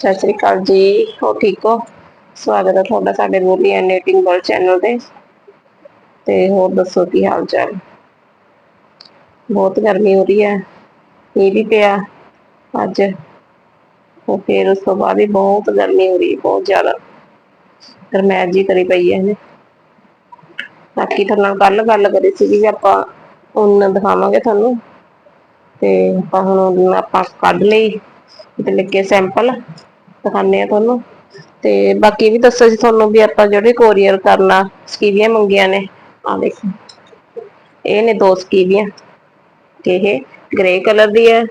ਸਤਿ ਸ੍ਰੀ ਅਕਾਲ ਜੀ। ਹੋ ਠੀਕ ਹੋ? ਸਵਾਗਤ ਹੈ ਤੁਹਾਡਾ ਸਾਡੇ ਬੋਲੀ ਐਂਡ ਨੇਟਿੰਗ ਵਰਲਡ ਚੈਨਲ ਤੇ। ਤੇ ਹੋਰ ਦੱਸੋ ਕੀ ਹਾਲ ਚਾਲ? ਬਹੁਤ ਗਰਮੀ ਹੋ ਰਹੀ ਹੈ। ਮੀਂਹ ਵੀ ਪਿਆ ਅੱਜ। ਉਹ ਫੇਰ ਉਸ ਤੋਂ ਬਾਅਦ ਹੀ ਬਹੁਤ ਗਰਮੀ ਹੋ ਰਹੀ ਬਹੁਤ ਜ਼ਿਆਦਾ। ਗਰਮੈਸ਼ ਜੀ ਕਰੀ ਪਈ ਹੈ ਇਹਨੇ। ਬਾਕੀ ਤੁਹਾਡੇ ਨਾਲ ਗੱਲ ਗੱਲ ਕਰੀ ਸੀਗੀ ਵੀ ਆਪਾਂ ਉੱਨ ਦਿਖਾਵਾਂਗੇ ਤੁਹਾਨੂੰ। ਤੇ ਆਪਾਂ ਹੁਣ ਆਪਾਂ ਕੱਢ ਲਈ। ਤੇ ਲੱਗੇ ਸੈਂਪਲ ਦਿਖਾਨੇ ਆ ਤੁਹਾਨੂੰ। ਤੇ ਬਾਕੀ ਇਹ ਵੀ ਦੱਸੋ ਜੀ ਤੁਹਾਨੂੰ ਵੀ ਆਪਾਂ ਜਿਹੜੇ ਕੋਰੀਅਰ ਕਰਨਾ, ਸਕੀਵੀਆਂ ਮੰਗੀਆਂ ਨੇ, ਆਹ ਦੇਖੋ। ਇਹ ਨੇ ਦੋ ਸਕੀਵੀਆਂ, ਤੇ ਇਹ ਗ੍ਰੇ ਕਲਰ ਦੀ ਹੈ,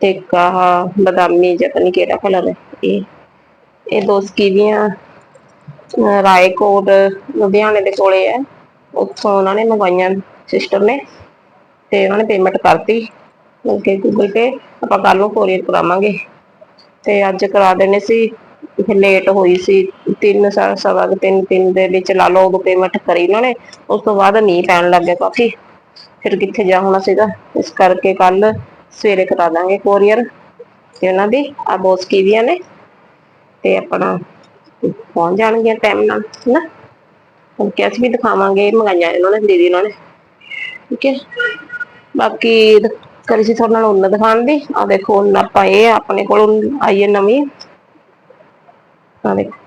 ਤੇ ਇੱਕ ਆਹ ਬਦਾਮੀ ਜਿਹਾ ਪਤਾ ਕਿਹੜਾ ਕਲਰ ਹੈ, ਇਹ ਇਹ ਦੋ ਸਕੀਵੀਆਂ ਰਾਏਕੋਟ ਲੁਧਿਆਣੇ ਦੇ ਕੋਲੇ ਹੈ। ਉੱਥੋਂ ਉਹਨਾਂ ਨੇ ਮੰਗਵਾਈਆਂ ਸਿਸਟਰ ਨੇ, ਤੇ ਉਹਨਾਂ ਨੇ ਪੇਮੈਂਟ ਕਰਤੀ। ਕਿ ਗੂਗਲ ਪੇ ਆਪਾਂ ਕੱਲ ਨੂੰ ਕੋਰੀਅਰ ਕਰਾਵਾਂਗੇ। ਤੇ ਅੱਜ ਕਰਾ ਦੇਣੇ ਸੀ। ਲੇਟ ਹੋਈ ਸੀ। ਤਿੰਨ ਸਵਾ ਤਿੰਨ ਤਿੰਨ ਦੇ ਵਿੱਚ ਲਾ ਲਓ ਉਦੋਂ ਪੇਮੈਂਟ ਕਰੀ ਉਹਨਾਂ ਨੇ। ਉਸ ਤੋਂ ਬਾਅਦ ਮੀਂਹ ਪੈਣ ਲੱਗ ਗਿਆ ਕਾਫੀ। ਫਿਰ ਕਿੱਥੇ ਜਾ ਹੋਣਾ ਸੀਗਾ? ਇਸ ਕਰਕੇ ਕੱਲ ਸਵੇਰੇ ਕਰਾ ਦਾਂਗੇ ਕੋਰੀਅਰ ਤੇ ਉਹਨਾਂ ਦੀ। ਆ ਦੋ ਸਕੀਵੀਆਂ ਨੇ। ਤੇ ਆਪਣਾ ਪਹੁੰਚ ਜਾਣਗੀਆਂ ਟਾਈਮ ਨਾਲ, ਹਨਾ? ਹੁਣ ਕਿਹਾ ਵੀ ਦਿਖਾਵਾਂਗੇ, ਮੰਗਾਈਆਂ ਇਹਨਾਂ ਨੇ ਦੀਦੀ ਉਹਨਾਂ ਨੇ। ਠੀਕ ਹੈ। ਬਾਕੀ ਕਰੀ ਸੀ ਤੁਹਾਡੇ ਨਾਲ ਉੱਨ ਦਿਖਾਉਣ ਦੀ। ਆ ਦੇਖੋ, ਉੱਨ ਆਪਾਂ ਇਹ ਆਪਣੇ ਕੋਲ ਆਈ ਹੈ ਨਵੀਂ। ਆ ਦੇਖੋ।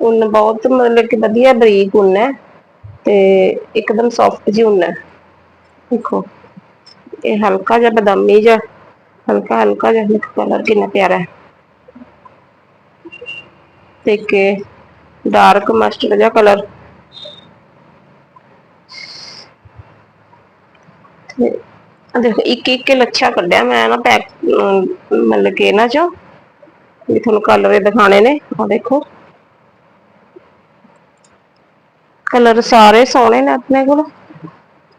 ਉੱਨ ਬਹੁਤ ਮਤਲਬ ਕਿ ਵਧੀਆ ਬਰੀਕ ਉੱਨ ਹੈ ਤੇ ਇੱਕਦਮ ਸੌਫਟ ਜਿਹੀ ਉੱਨ ਹੈ। ਦੇਖੋ, ਇਹ ਹਲਕਾ ਜਿਹਾ ਬਦਾਮੀ ਜਿਹਾ, ਹਲਕਾ ਹਲਕਾ ਜਿਹਾ ਕਲਰ ਕਿੰਨਾ ਪਿਆਰਾ ਹੈ। ਤੇ ਕਿ ਡਾਰਕ ਮਸਟਰਡ ਜਿਹਾ ਕਲਰ ਤੇ ਆਹ ਦੇਖੋ, ਇੱਕ ਇੱਕ ਲੱਛਾ ਕੱਢਿਆ ਮੈਂ ਨਾ ਪੈਕ ਮਤਲਬ ਕਿ ਇਹਨਾਂ ਚੋਂ। ਵੀ ਤੁਹਾਨੂੰ ਕਲਰ ਦਿਖਾਣੇ ਨੇ। ਆ ਦੇਖੋ। ਕਲਰ ਸਾਰੇ ਸੋਹਣੇ ਨੇ ਆਪਣੇ ਕੋਲ।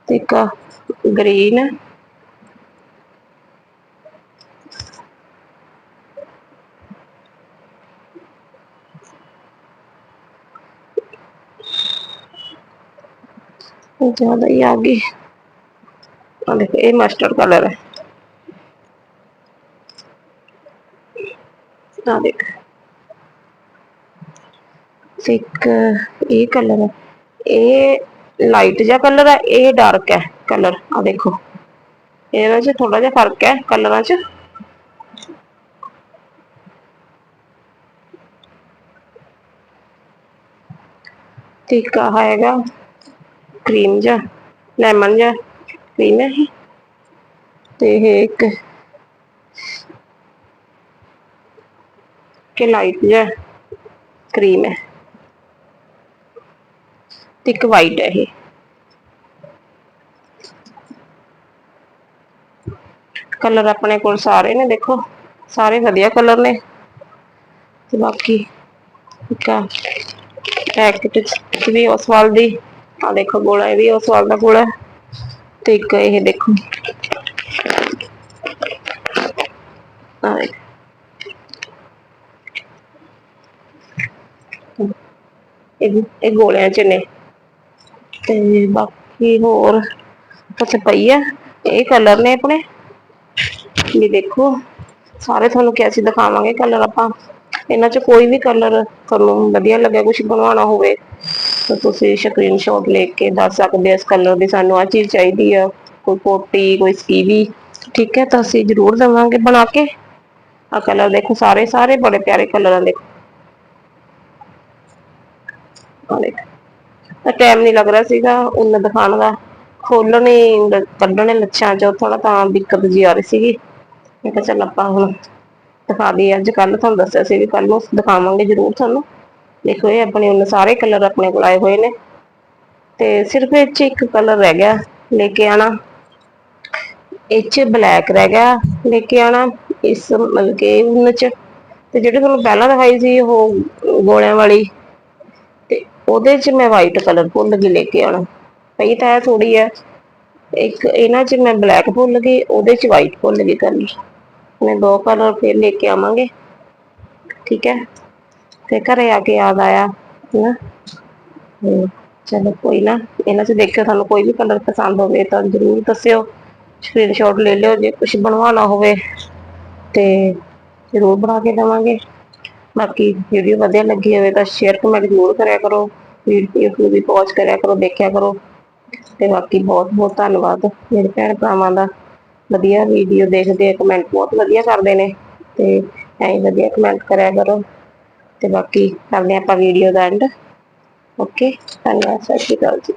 ਤੇ ਇੱਕ ਗ੍ਰੀਨ ਜ਼ਿਆਦਾ ਹੀ ਆ ਗਈ। ਆ ਦੇਖੋ ਇਹ ਮਸਟਰਡ ਕਲਰ ਹੈ ਆ ਦੇਖ ਤੇ ਇੱਕ ਇਹ ਕਲਰ ਹੈ ਇਹ ਲਾਈਟ ਜਿਹਾ ਕਲਰ ਹੈ ਇਹ ਡਾਰਕ ਹੈ ਕਲਰ ਆ ਦੇਖੋ ਇਹਨਾਂ 'ਚ ਥੋੜਾ ਜਿਹਾ ਫ਼ਰਕ ਹੈ ਕਲਰਾਂ 'ਚ ਤੇ ਇੱਕ ਆਹ ਹੈਗਾ ਕਰੀਮ ਜਿਹਾ ਲੈਮਨ ਜਿਹਾ ਕਰੀਮ ਹੈ ਤੇ ਇਹ ਇੱਕ ਕਿ ਲਾਈਟ ਜਿਹਾ ਕਰੀਮ ਹੈ ਤੇ ਇੱਕ ਵਾਈਟ ਹੈ ਇਹ ਕਲਰ ਆਪਣੇ ਕੋਲ ਸਾਰੇ ਨੇ, ਦੇਖੋ, ਸਾਰੇ ਵਧੀਆ ਕਲਰ ਨੇ ਤੇ ਬਾਕੀ ਇੱਕ ਆ ਪੈਕਟ ਚ ਵੀ oswald ਦੀ ਆ ਦੇਖੋ, ਗੋਲਾ ਇਹ ਵੀ ਉਸ oswald ਦਾ ਗੋਲਾ ਹੈ। ਤੇ ਇੱਕ ਇਹ ਦੇਖੋ। ਇਹ ਇਹ ਗੋਲਿਆਂ ਚ ਨੇ। ਤੇ ਬਾਕੀ ਹੋਰ ਕੁਛ ਪਈ ਆ। ਇਹ ਕਲਰ ਨੇ ਆਪਣੇ। ਵੀ ਦੇਖੋ, ਸਾਰੇ ਤੁਹਾਨੂੰ ਕਿਹਾ ਸੀ ਦਿਖਾਵਾਂਗੇ ਕਲਰ ਆਪਾਂ। ਇਹਨਾਂ ਚ ਕੋਈ ਵੀ ਕਲਰ ਤੁਹਾਨੂੰ ਵਧੀਆ ਲੱਗਿਆ ਕੁਝ ਬਣਵਾਉਣਾ ਹੋਵੇ, ਤਾਂ ਤੁਸੀਂ ਸਕਰੀਨਸ਼ਾਟ ਲੈ ਕੇ ਦੱਸ ਸਕਦੇ ਹੋ ਇਸ ਕਲਰ ਦੀ ਸਾਨੂੰ ਆ ਚੀਜ਼ ਚਾਹੀਦੀ ਆ, ਕੋਈ ਕੋਟੀ, ਕੋਈ ਸਕੀਵੀ, ਠੀਕ ਹੈ, ਤਾਂ ਅਸੀਂ ਜ਼ਰੂਰ ਦੇਵਾਂਗੇ ਬਣਾ ਕੇ। ਆ ਕਲਰ ਦੇਖੋ, ਸਾਰੇ ਸਾਰੇ ਬੜੇ ਪਿਆਰੇ ਕਲਰ ਆ, ਦੇਖੋ। ਆ ਤਾਂ ਟਾਈਮ ਨਹੀਂ ਲੱਗ ਰਿਹਾ ਸੀਗਾ ਉੱਨ ਦਿਖਾਣ ਦਾ। ਖੋਲਣੇ ਕੱਢਣੇ ਲੱਛਾਂ ਚੋਂ ਥੋੜਾ ਤਾਂ ਦਿੱਕਤ ਜੀ ਆ ਰਹੀ ਸੀਗੀ। ਮੈਂ ਕਿਹਾ ਚੱਲ ਆਪਾਂ ਹੁਣ ਦਿਖਾ ਦਈਏ। ਅੱਜ ਕੱਲ ਤੁਹਾਨੂੰ ਦੱਸਿਆ ਸੀ ਵੀ ਕੱਲ ਨੂੰ ਦਿਖਾਵਾਂਗੇ ਜ਼ਰੂਰ ਤੁਹਾਨੂੰ। ਦੇਖੋ ਇਹ ਆਪਣੇ ਉੱਨ ਸਾਰੇ ਕਲਰ ਆਪਣੇ ਕੋਲ ਆਏ ਹੋਏ ਨੇ। ਤੇ ਸਿਰਫ ਇਹ ਚ ਇੱਕ ਕਲਰ ਰਹਿ ਗਿਆ, ਲੈ ਕੇ ਆਣਾ ਇਹ ਚ ਬਲੈਕ ਰਹਿ ਗਿਆ, ਲੈ ਕੇ ਆਣਾ ਇਸ ਮਤਲਬ ਕਿ ਉੱਨ ਚ। ਤੇ ਜਿਹੜੇ ਤੁਹਾਨੂੰ ਪਹਿਲਾਂ ਦਿਖਾਈ ਸੀ ਉਹ ਗੋਲਿਆਂ ਵਾਲੀ। ਤੇ ਉਹਦੇ ਚ ਮੈਂ ਵਾਈਟ ਕਲਰ ਭੁੱਲ ਗਈ ਲੈ ਕੇ ਆਣਾ ਪਈ ਤਾਂ ਥੋੜੀ ਹੈ। ਇੱਕ ਇਹਨਾਂ ਚ ਮੈਂ ਬਲੈਕ ਭੁੱਲ ਗਈ, ਉਹਦੇ ਚ ਵਾਈਟ ਭੁੱਲ ਗਈ ਕਲਰ। ਮੈਂ ਦੋ ਕਲਰ ਫੇਰ ਲੈ ਕੇ ਆਵਾਂਗੇ। ਠੀਕ ਹੈ? ਤੇ ਘਰੇ ਆ ਕੇ ਯਾਦ ਆਇਆ ਨਾ ਚਲੋ ਕੋਈ ਨਾ, ਇਹਨਾਂ ਚ ਦੇਖਿਓ ਤੁਹਾਨੂੰ ਕੋਈ ਵੀ ਕਲਰ ਪਸੰਦ ਹੋਵੇ ਤਾਂ ਜ਼ਰੂਰ ਦੱਸਿਓ। ਸਕਰੀਨਸ਼ਾਟ ਲੈ ਲਿਓ, ਜੇ ਕੁਝ ਬਣਵਾਉਣਾ ਹੋਵੇ ਤੇ ਜ਼ਰੂਰ ਬਣਾ ਕੇ ਦੇਵਾਂਗੇ। ਬਾਕੀ ਵੀਡੀਓ ਵਧੀਆ ਲੱਗੀ ਹੋਵੇ ਤਾਂ ਸ਼ੇਅਰ ਕਮੈਂਟ ਜ਼ਰੂਰ ਕਰਿਆ ਕਰੋ। ਵੀਡੀਓ ਨੂੰ ਵੀ ਪਹੁੰਚ ਕਰਿਆ ਕਰੋ, ਦੇਖਿਆ ਕਰੋ। ਤੇ ਬਾਕੀ ਬਹੁਤ ਬਹੁਤ ਧੰਨਵਾਦ ਮੇਰੇ ਭੈਣ ਭਰਾਵਾਂ ਦਾ। ਵਧੀਆ ਵੀਡੀਓ ਦੇਖਦੇ ਆ ਕਮੈਂਟ ਬਹੁਤ ਵਧੀਆ ਕਰਦੇ ਨੇ ਤੇ ਐਂ ਵਧੀਆ ਕਮੈਂਟ ਕਰਿਆ ਕਰੋ ਤੇ ਬਾਕੀ ਕਰਦੇ ਹਾਂ ਆਪਾਂ ਵੀਡੀਓ ਦਾ ਐਂਡ ਓਕੇ ਧੰਨਵਾਦ, ਸਤਿ ਸ਼੍ਰੀ ਅਕਾਲ ਜੀ।